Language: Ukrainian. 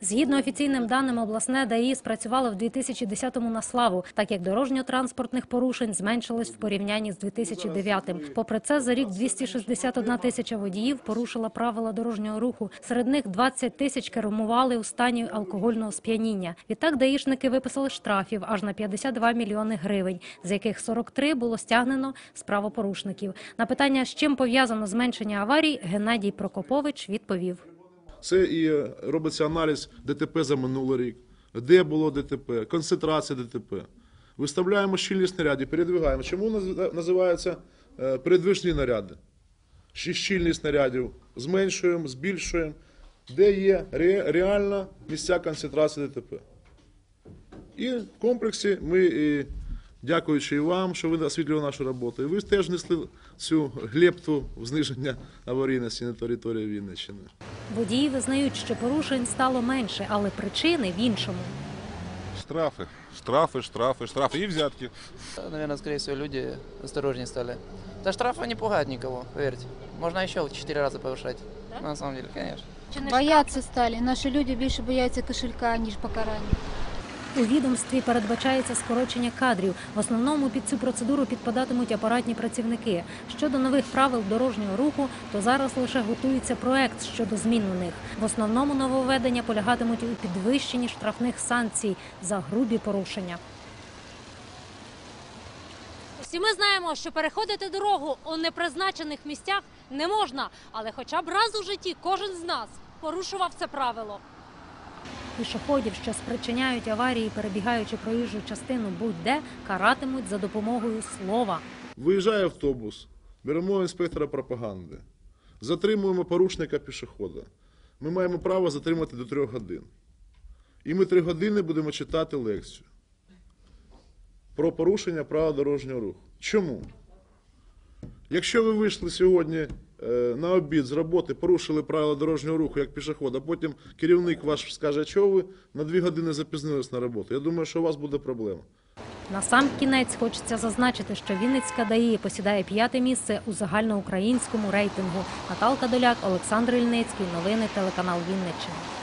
Згідно офіційним даним, обласне ДАІ спрацювало в 2010-му на славу, так як дорожньо-транспортних порушень зменшилось в порівнянні з 2009-м. Попри це, за рік 261 тисяча водіїв порушила правила дорожнього руху. Серед них 20 тисяч кермували у стані алкогольного сп'яніння. Відтак даїшники виписали штрафів аж на 52 мільйони гривень, з яких 43 було стягнено з правопорушників. На питання, з чим пов'язано зменшення аварій, Геннадій Прокопович відповів. Це і робиться аналіз ДТП за минулий рік, де було ДТП, концентрація ДТП. Виставляємо щільність нарядів, передвигаємо. Чому називаються е, передвижні наряди? Щільність нарядів зменшуємо, збільшуємо, де є ре- реальна місця концентрації ДТП. І в комплексі ми, і, дякуючи і вам, що ви освітлювали нашу роботу, і ви теж несли цю глепту в зниження аварійності на території Вінниччини. Водії визнають, що порушень стало менше, але причини в іншому. Штрафы, штрафы, штрафы, штрафы и взятки. Наверное, скорее всего, люди осторожнее стали. Да штрафы не пугают никого, поверьте. Можно еще в 4 раза повышать. На самом деле, конечно. Бояться стали. Наші люди більше бояться кошелька, ніж покарання. У відомстві передбачається скорочення кадрів. В основному під цю процедуру підпадатимуть апаратні працівники. Щодо нових правил дорожнього руху, то зараз лише готується проект щодо змін у них. В основному нововведення полягатимуть у підвищенні штрафних санкцій за грубі порушення. Всі ми знаємо, що переходити дорогу у непризначених місцях не можна, але хоча б раз у житті кожен з нас порушував це правило. Пішоходів, що спричиняють аварії, перебігаючи проїжджу частину будь-де, каратимуть за допомогою слова. Виїжджає автобус, беремо інспектора пропаганди, затримуємо порушника пішохода. Ми маємо право затримати до трьох годин. І ми три години будемо читати лекцію про порушення правил дорожнього руху. Чому? Якщо ви вийшли сьогодні на обід з роботи, порушили правила дорожнього руху як пішоход, а потім керівник ваш скаже, що ви на дві години запізнились на роботу, я думаю, що у вас буде проблема. На сам кінець хочеться зазначити, що Вінницька ДАІ посідає п'яте місце у загальноукраїнському рейтингу. Наталка Доляк, Олександр Ільницький. Новини телеканал Вінниччина.